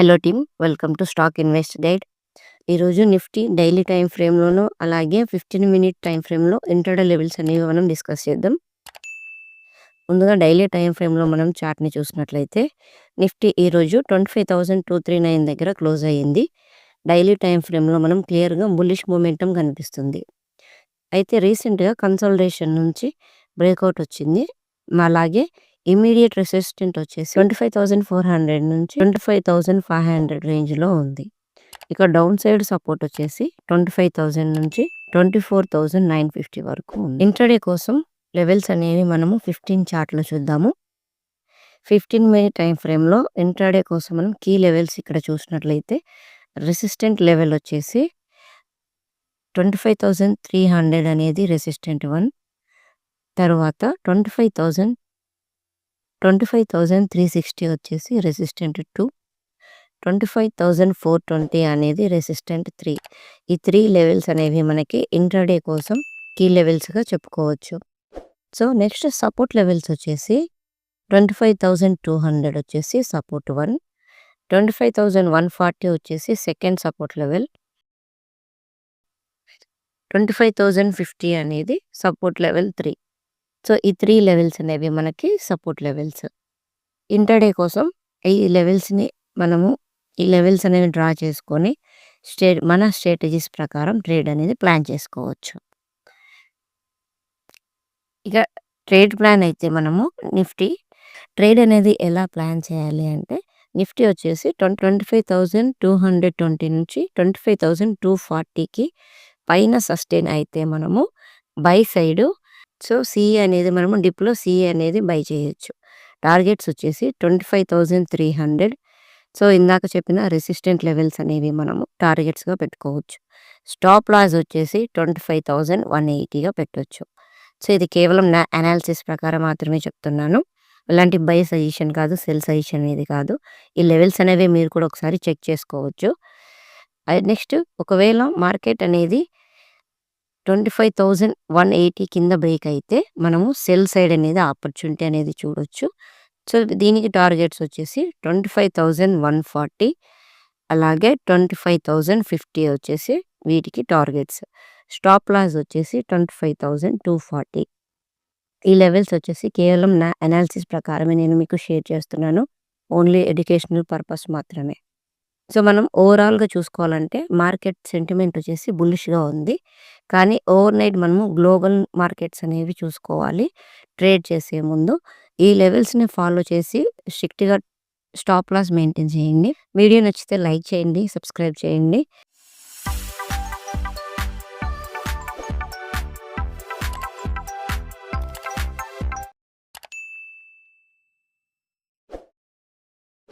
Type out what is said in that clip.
Hello team welcome to stock invest guide ఈరోజు Nifty daily time ఫ్రేమ్లోను అలాగే fifteen minute time ఫ్రేమ్లో intraday levels అనేవి మనం డిస్కస్ చేద్దాం. ముందుగా డైలీ టైం ఫ్రేమ్లో మనం చార్ట్ని చూసినట్లయితే నిఫ్టీ ఈరోజు twenty five thousand two three nine దగ్గర క్లోజ్ అయ్యింది. డైలీ టైం ఫ్రేమ్లో మనం క్లియర్గా బుల్లిష్ మూమెంటం కనిపిస్తుంది. అయితే రీసెంట్గా కన్సల్టేషన్ నుంచి బ్రేక్అవుట్ వచ్చింది. అలాగే ఇమీడియట్ రెసిస్టెంట్ వచ్చేసి twenty five thousand four hundred నుంచి twenty five thousand five hundred రేంజ్లో ఉంది. ఇక డౌన్ సైడ్ సపోర్ట్ వచ్చేసి ట్వంటీ ఫైవ్ థౌసండ్ నుంచి twenty four thousand nine fifty వరకు ఉంది. ఇంటర్డే కోసం లెవెల్స్ అనేవి మనము ఫిఫ్టీన్ చార్ట్లో చూద్దాము. ఫిఫ్టీన్ మినిట్ టైం ఫ్రేమ్లో ఇంటర్డే కోసం మనం కీ లెవెల్స్ ఇక్కడ చూసినట్లయితే రెసిస్టెంట్ లెవెల్ వచ్చేసి twenty five thousand three hundred అనేది రెసిస్టెంట్ వన్. తర్వాత twenty five thousand twenty five thousand three sixty వచ్చేసి resistant two. Twenty five thousand four twenty అనేది రెసిస్టెంట్ త్రీ. ఈ త్రీ లెవెల్స్ అనేవి మనకి ఇంటర్డే కోసం కీ లెవెల్స్గా చెప్పుకోవచ్చు. సో నెక్స్ట్ సపోర్ట్ లెవెల్స్ వచ్చేసి twenty five thousand two hundred వచ్చేసి support one. Twenty five thousand one forty వచ్చేసి second support level. Twenty five thousand fifty అనేది సపోర్ట్ లెవెల్ త్రీ. సో ఈ త్రీ లెవెల్స్ అనేవి మనకి సపోర్ట్ లెవెల్స్. ఇంటర్డే కోసం ఈ లెవెల్స్ని మనము ఈ లెవెల్స్ అనేవి డ్రా చేసుకొని స్టే మన స్ట్రాటజీస్ ప్రకారం ట్రేడ్ అనేది ప్లాన్ చేసుకోవచ్చు. ఇక ట్రేడ్ ప్లాన్ అయితే మనము నిఫ్టీ ట్రేడ్ అనేది ఎలా ప్లాన్ చేయాలి అంటే నిఫ్టీ వచ్చేసి twenty twenty five thousand two hundred twenty నుంచి ట్వంటీ ఫైవ్ థౌజండ్ టూ ఫార్టీకి పైన సస్టైన్ అయితే మనము బై సైడు సో సి అనేది మనము డిప్లో సి అనేది బై చేయొచ్చు. టార్గెట్స్ వచ్చేసి twenty five thousand three hundred. So ఇందాక చెప్పిన రెసిస్టెంట్ లెవెల్స్ అనేవి మనము టార్గెట్స్గా పెట్టుకోవచ్చు. స్టాప్ లాస్ వచ్చేసి ట్వంటీ ఫైవ్ థౌజండ్ వన్ ఎయిటీగా పెట్టవచ్చు సో ఇది కేవలం నా అనాలిసిస్ ప్రకారం మాత్రమే చెప్తున్నాను. ఇలాంటి బై సజెషన్ కాదు సెల్ సజెషన్ అనేది కాదు. ఈ లెవెల్స్ అనేవి మీరు కూడా ఒకసారి చెక్ చేసుకోవచ్చు. నెక్స్ట్ ఒకవేళ మార్కెట్ అనేది twenty five thousand one eighty కింద బ్రేక్ అయితే మనము సెల్ సైడ్ అనేది ఆపర్చునిటీ అనేది చూడొచ్చు. సో దీనికి టార్గెట్స్ వచ్చేసి twenty five thousand one forty అలాగే ట్వంటీ ఫైవ్ థౌజండ్ ఫిఫ్టీ వచ్చేసి వీటికి టార్గెట్స్. స్టాప్ లాస్ వచ్చేసి twenty five thousand two forty. ఈ లెవెల్స్ వచ్చేసి కేవలం నా అనాలిసిస్ ప్రకారమే నేను మీకు షేర్ చేస్తున్నాను. ఓన్లీ ఎడ్యుకేషనల్ పర్పస్ మాత్రమే. సో మనం ఓవరాల్గా చూసుకోవాలంటే మార్కెట్ సెంటిమెంట్ వచ్చేసి బుల్లిష్గా ఉంది. కానీ ఓవర్ నైట్ మనము గ్లోబల్ మార్కెట్స్ అనేవి చూసుకోవాలి. ట్రేడ్ చేసే ముందు ఈ లెవెల్స్ని ఫాలో చేసి స్ట్రిక్ట్గా స్టాప్ లాస్ మెయింటైన్ చేయండి. వీడియో నచ్చితే లైక్ చేయండి సబ్స్క్రైబ్ చేయండి.